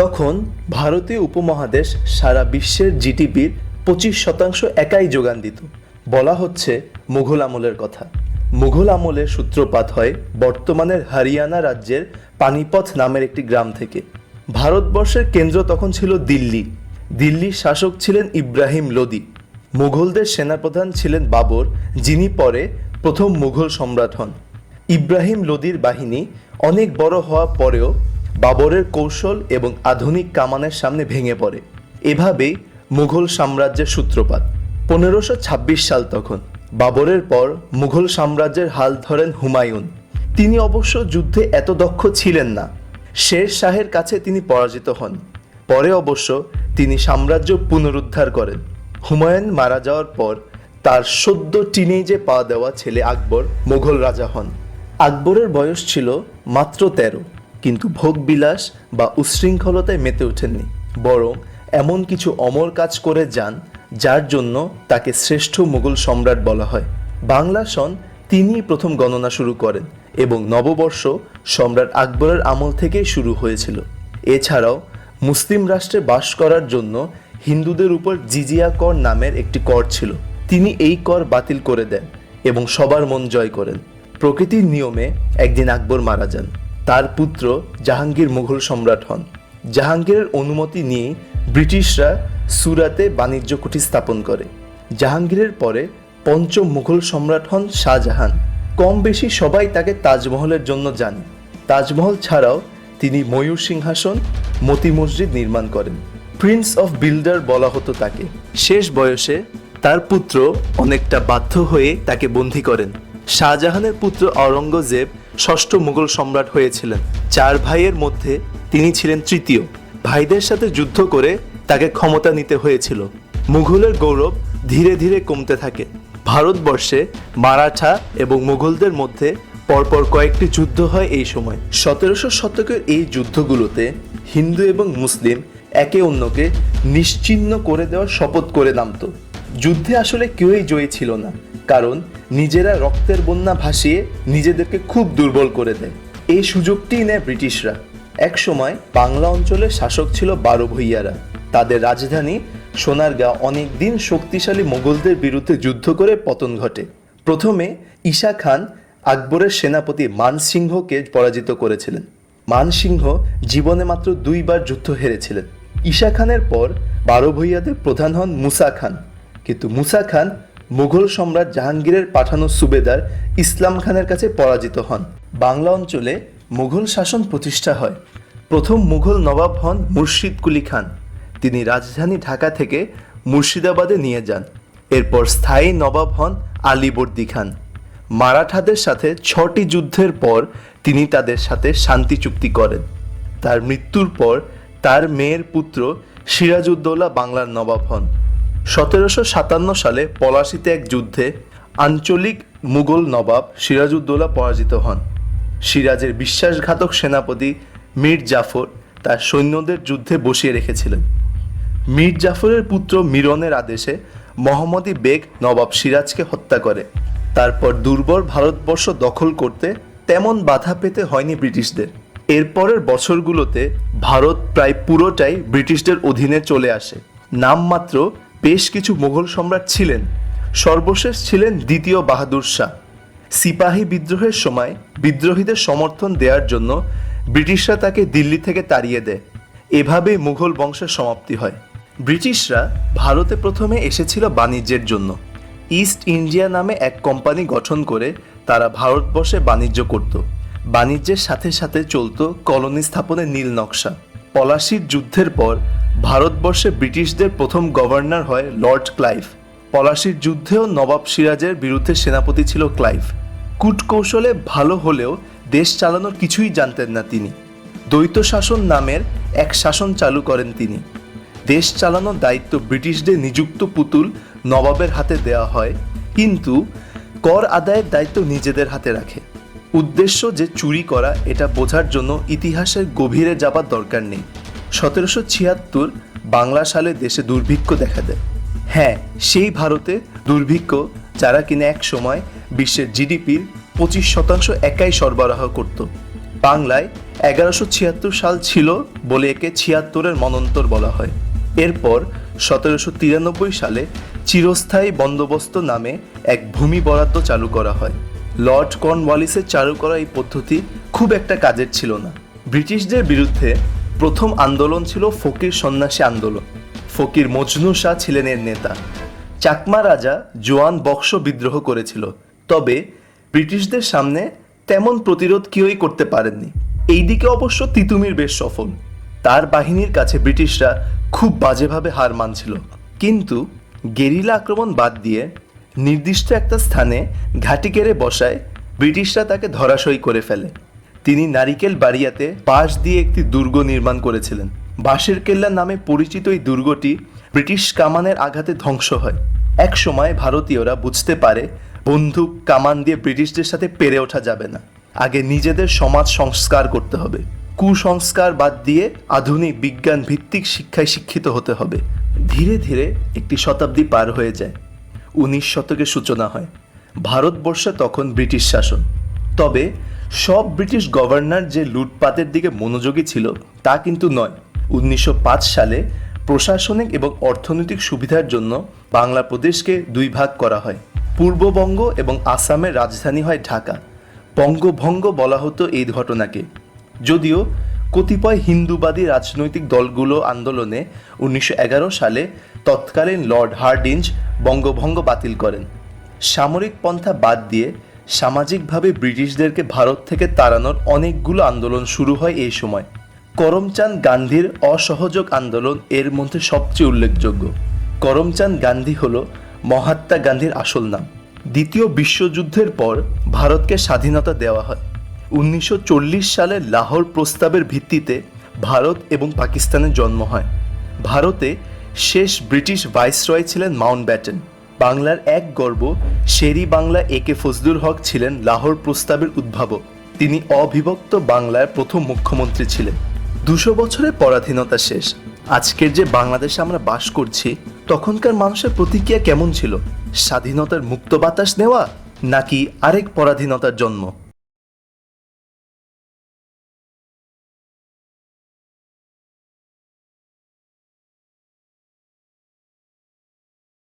তখন ভারতীয় উপমহাদেশ সারা বিশ্বের জিডিপির পঁচিশ শতাংশ একাই যোগান দিত। বলা হচ্ছে মুঘল আমলের কথা। মুঘল আমলের সূত্রপাত হয় বর্তমানের হরিয়ানা রাজ্যের পানিপথ নামের একটি গ্রাম থেকে। ভারতবর্ষের কেন্দ্র তখন ছিল দিল্লি। দিল্লির শাসক ছিলেন ইব্রাহিম লোদি। মুঘলদের সেনাপ্রধান ছিলেন বাবর, যিনি পরে প্রথম মুঘল সম্রাট হন। ইব্রাহিম লোদির বাহিনী অনেক বড় হওয়া পরেও বাবরের কৌশল এবং আধুনিক কামানের সামনে ভেঙে পড়ে। এভাবেই মুঘল সাম্রাজ্যের সূত্রপাত। পনেরোশো ছাব্বিশ সাল তখন। বাবরের পর মুঘল সাম্রাজ্যের হাল ধরেন হুমায়ুন। তিনি অবশ্য যুদ্ধে এত দক্ষ ছিলেন না। শের শাহের কাছে তিনি পরাজিত হন। পরে অবশ্য তিনি সাম্রাজ্য পুনরুদ্ধার করেন। হুমায়ুন মারা যাওয়ার পর তার সদ্য টিনেজে পা দেওয়া ছেলে আকবর মুঘল রাজা হন। আকবরের বয়স ছিল মাত্র তেরো। কিন্তু ভোগবিলাস বা উচ্ছৃঙ্খলতায় মেতে ওঠেননি। বরং এমন কিছু অমর কাজ করে যান, যার জন্য তাকে শ্রেষ্ঠ মুঘল সম্রাট বলা হয়। বাংলা সন তিনিই প্রথম গণনা শুরু করেন এবং নববর্ষ সম্রাট আকবরের আমল থেকেই শুরু হয়েছিল। এছাড়াও মুসলিম রাষ্ট্রে বাস করার জন্য হিন্দুদের উপর জিজিয়া কর নামের একটি কর ছিল। তিনি এই কর বাতিল করে দেন এবং সবার মন জয় করেন। প্রকৃতির নিয়মে একদিন আকবর মারা যান। তার পুত্র জাহাঙ্গীর মুঘল সম্রাট হন। জাহাঙ্গীরের অনুমতি নিয়ে ব্রিটিশরা সুরাতে বাণিজ্য কুঠি স্থাপন করে। জাহাঙ্গীরের পরে পঞ্চম মুঘল সম্রাট হন শাহজাহান। কম বেশি সবাই তাকে তাজমহলের জন্য জানে। তাজমহল ছাড়াও তিনি ময়ূর সিংহাসন, মতি মসজিদ নির্মাণ করেন। প্রিন্স অফ বিল্ডার বলা হতো তাকে। শেষ বয়সে তার পুত্র অনেকটা বাধ্য হয়ে তাকে বন্দী করেন। শাহজাহানের পুত্র অরঙ্গজেব ষষ্ঠ মুঘল সম্রাট হয়েছিলেন। চার ভাইয়ের মধ্যে তিনি ছিলেন তৃতীয়। ভাইদের সাথে যুদ্ধ করে তাকে ক্ষমতা নিতে হয়েছিল। মুঘলের গৌরব ধীরে ধীরে কমতে থাকে। ভারতবর্ষে মারাঠা এবং মুঘলদের মধ্যে পরপর কয়েকটি যুদ্ধ হয় এই সময়। সতেরোশো শতকের এই যুদ্ধগুলোতে হিন্দু এবং মুসলিম একে অন্যকে নিশ্চিহ্ন করে দেওয়ার শপথ করে নামতো। যুদ্ধে আসলে কেউই জয়ী ছিল না, কারণ নিজেরা রক্তের বন্যা ভাসিয়ে নিজেদেরকে খুব দুর্বল করে দেয়। এই সুযোগটিই নেয় ব্রিটিশরা। এক সময় বাংলা অঞ্চলের শাসক ছিল বারো ভূইয়ারা। তাদের রাজধানী সোনারগাঁও অনেক দিন শক্তিশালী মোগলদের বিরুদ্ধে যুদ্ধ করে পতন ঘটে। প্রথমে ঈশা খান আকবরের সেনাপতি মানসিংহকে পরাজিত করেছিলেন। মানসিংহ জীবনে মাত্র দুইবার যুদ্ধ হেরেছিলেন। ঈশা খানের পর বারো ভূইয়াদের প্রধান হন মুসা খান। কিন্তু মুসা খান মুঘল সম্রাট জাহাঙ্গীরের পাঠানো সুবেদার ইসলাম খানের কাছে পরাজিত হন। বাংলা অঞ্চলে মুঘল শাসন প্রতিষ্ঠা হয়। প্রথম মুঘল নবাব হন মুর্শিদ কুলি খান। তিনি রাজধানী ঢাকা থেকে মুর্শিদাবাদে নিয়ে যান। এরপর স্থায়ী নবাব হন আলীবর্দী খান। মারাঠাদের সাথে ছটি যুদ্ধের পর তিনি তাদের সাথে শান্তি চুক্তি করেন। তার মৃত্যুর পর তার মেয়ের পুত্র সিরাজউদ্দৌলা বাংলার নবাব হন। সতেরোশো সাতান্ন সালে পলাশিতে এক যুদ্ধে আঞ্চলিক মুঘল নবাব সিরাজউদ্দৌলা পরাজিত হন। সিরাজের বিশ্বাসঘাতক সেনাপতি মীর জাফর তার সৈন্যদের যুদ্ধে বসিয়ে রেখেছিলেন। মীর জাফরের পুত্র মিরনের আদেশে মোহাম্মদী বেগ নবাব সিরাজকে হত্যা করে। তারপর দুর্বল ভারতবর্ষ দখল করতে তেমন বাধা পেতে হয়নি ব্রিটিশদের। এরপরের বছরগুলোতে ভারত প্রায় পুরোটাই ব্রিটিশদের অধীনে চলে আসে। নামমাত্র বেশ কিছু মুঘল সম্রাট ছিলেন। সর্বশেষ ছিলেন দ্বিতীয় বাহাদুর শাহ। সিপাহী বিদ্রোহের সময় বিদ্রোহীদের সমর্থন দেওয়ার জন্য ব্রিটিশরা তাকে দিল্লি থেকে তাড়িয়ে দেয়। এভাবেই মুঘল বংশের সমাপ্তি হয়। ব্রিটিশরা ভারতে প্রথমে এসেছিল বাণিজ্যের জন্য। ইস্ট ইন্ডিয়া নামে এক কোম্পানি গঠন করে তারা ভারতবর্ষে বাণিজ্য করত। বাণিজ্যের সাথে সাথে চলতো কলোনি স্থাপনের নীল নকশা। পলাশির যুদ্ধের পর ভারতবর্ষে ব্রিটিশদের প্রথম গভর্নর হয় লর্ড ক্লাইভ। পলাশির যুদ্ধেও নবাব সিরাজের বিরুদ্ধে সেনাপতি ছিল ক্লাইভ। কূটকৌশলে ভালো হলেও দেশ চালানোর কিছুই জানতেন না তিনি। দ্বৈত শাসন নামের এক শাসন চালু করেন তিনি। দেশ চালানোর দায়িত্ব ব্রিটিশদের নিযুক্ত পুতুল নবাবের হাতে দেওয়া হয়, কিন্তু কর আদায়ের দায়িত্ব নিজেদের হাতে রাখে। উদ্দেশ্য যে চুরি করা, এটা বোঝার জন্য ইতিহাসের গভীরে যাবার দরকার নেই। সতেরোশো ছিয়াত্তর বাংলা সালে দেশে দুর্ভিক্ষ দেখা দেয়। হ্যাঁ সেই ভারতে দুর্ভিক্ষ, যারা কিনা এক সময় বিশ্বের জিডিপির পঁচিশ শতাংশ একাই সরবরাহ করত। বাংলায় এগারোশো ছিয়াত্তর সাল ছিল বলে একে ছিয়াত্তরের মনন্তর বলা হয়। এরপর সতেরোশো তিরানব্বই সালে চিরস্থায়ী বন্দোবস্ত নামে এক ভূমি বরাদ্দ চালু করা হয়। লর্ড কর্নওয়ালিসের চালু করা এই পদ্ধতি খুব একটা কাজের ছিল না। ব্রিটিশদের বিরুদ্ধে প্রথম আন্দোলন ছিল ফকির সন্ন্যাসী আন্দোলন। ফকির মজনু শাহ ছিলেন এর নেতা। চাকমা রাজা জোয়ান বক্স বিদ্রোহ করেছিল। তবে ব্রিটিশদের সামনে তেমন প্রতিরোধ কেউই করতে পারেননি। এই দিকে অবশ্য তিতুমির বেশ সফল। তার বাহিনীর কাছে ব্রিটিশরা খুব বাজেভাবে হার মানছিল। কিন্তু গেরিলা আক্রমণ বাদ দিয়ে নির্দিষ্ট একটা স্থানে ঘাঁটি কেড়ে বসায় ব্রিটিশরা তাকে ধরাশয়ী করে ফেলে। তিনি নারিকেল বাড়িয়াতে বাঁশ দিয়ে একটি দুর্গ নির্মাণ করেছিলেন। বাঁশের কেল্লা নামে পরিচিত এই দুর্গটি ব্রিটিশ কামানের আঘাতে ধ্বংস হয়। এক সময় ভারতীয়রা বুঝতে পারে বন্দুক, কামান দিয়ে ব্রিটিশদের সাথে পেরে ওঠা যাবে না। আগে নিজেদের সমাজ সংস্কার করতে হবে। কুসংস্কার বাদ দিয়ে আধুনিক বিজ্ঞান ভিত্তিক শিক্ষায় শিক্ষিত হতে হবে। ধীরে ধীরে একটি শতাব্দী পার হয়ে যায়। উনিশ শতকের সূচনা হয়। ভারতবর্ষে তখন ব্রিটিশ শাসন। তবে সব ব্রিটিশ গভর্নর যে লুটপাতের দিকে মনোযোগী ছিল, তা কিন্তু নয়। উনিশশো সালে প্রশাসনিক এবং অর্থনৈতিক সুবিধার জন্য বাংলা প্রদেশকে দুই ভাগ করা হয়। পূর্ববঙ্গ এবং আসামের রাজধানী হয় ঢাকা। বঙ্গভঙ্গ বলা হতো এই ঘটনাকে। যদিও কতিপয় হিন্দুবাদী রাজনৈতিক দলগুলো আন্দোলনে উনিশশো এগারো সালে তৎকালীন লর্ড হার্ডিঞ্জ বঙ্গভঙ্গ বাতিল করেন। সামরিক পন্থা বাদ দিয়ে সামাজিকভাবে ব্রিটিশদেরকে ভারত থেকে তাড়ানোর অনেকগুলো আন্দোলন শুরু হয় এই সময়। করমচাঁদ গান্ধীর অসহযোগ আন্দোলন এর মধ্যে সবচেয়ে উল্লেখযোগ্য। করমচাঁদ গান্ধী হল মহাত্মা গান্ধীর আসল নাম। দ্বিতীয় বিশ্বযুদ্ধের পর ভারতকে স্বাধীনতা দেওয়া হয়। উনিশশো চল্লিশ সালে লাহোর প্রস্তাবের ভিত্তিতে ভারত এবং পাকিস্তানের জন্ম হয়। ভারতে শেষ ব্রিটিশ ভাইসরয় ছিলেন মাউন্ট ব্যাটেন বাংলার এক গর্ব, শেরি বাংলা এ কে ফজলুল হক ছিলেন লাহোর প্রস্তাবের উদ্ভাবক। তিনি অবিভক্ত বাংলার প্রথম মুখ্যমন্ত্রী ছিলেন। দুশো বছরের পরাধীনতা শেষ। আজকের যে বাংলাদেশে আমরা বাস করছি, তখনকার মানুষের প্রতিক্রিয়া কেমন ছিল? স্বাধীনতার মুক্ত বাতাস নেওয়া নাকি আরেক পরাধীনতার জন্ম?